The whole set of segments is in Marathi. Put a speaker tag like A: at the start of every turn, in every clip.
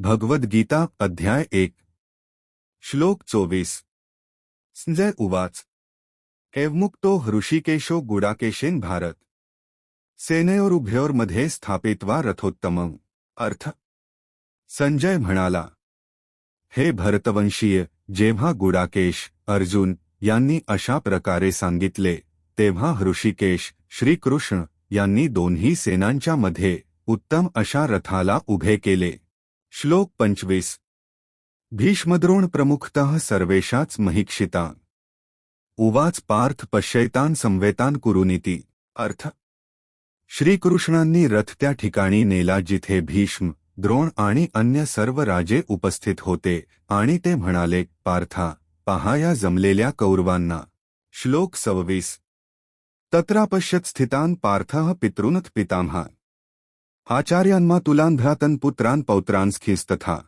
A: भगवद्गीता अध्याय एक. श्लोक चोवीस. संजय उवाच. एवमुक्तो हृषिकेशो गुडाकेशेन भारत. सेनेयोरुभयोर्मध्ये स्थापित्वा रथोत्तमं अर्थ. संजय म्हणाला हे भरतवंशीय जेव्हा गुडाकेश अर्जुन यांनी अशा प्रकारे सांगितले तेव्हा हृषिकेश श्रीकृष्ण यांनी दोन्ही सेनांच्या मध्ये उत्तम अशा रथाला उभे केले. श्लोक पंचवीस. भीष्मद्रोण प्रमुखतः सर्वेषाच महिक्षिता उवाच पार्थ पश्यैतान संवेतान कुरुनीती. अर्थ श्रीकृष्णांनी रथ त्या ठिकाणी नेला जिथे भीष्म द्रोण आणि अन्य सर्व राजे उपस्थित होते आणि ते म्हणाले पार्था पहाया जमलेल्या कौरवांना. श्लोक सव्वीस. तत्रापश्यत स्थितान पार्थः पितृनथ पितामहा आचार्यांमा तुलान भ्रातन पुत्रान पौत्रांस्खिस्तथा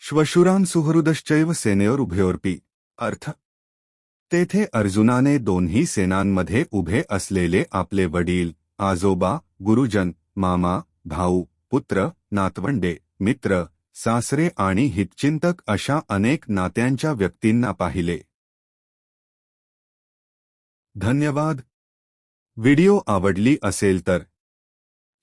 A: श्वशुरान सुहृदश्चैव सेनेवर उभयोर्पी अर्थ तेथे अर्जुनाने दोन्ही सेनांमध्ये उभे असलेले आपले वडील आजोबा गुरुजन मामा भाऊ पुत्र नातवंडे मित्र सासरे आणि हितचिंतक अशा अनेक नात्यांच्या व्यक्तींना पाहिले. धन्यवाद. व्हिडिओ आवडली असेल तर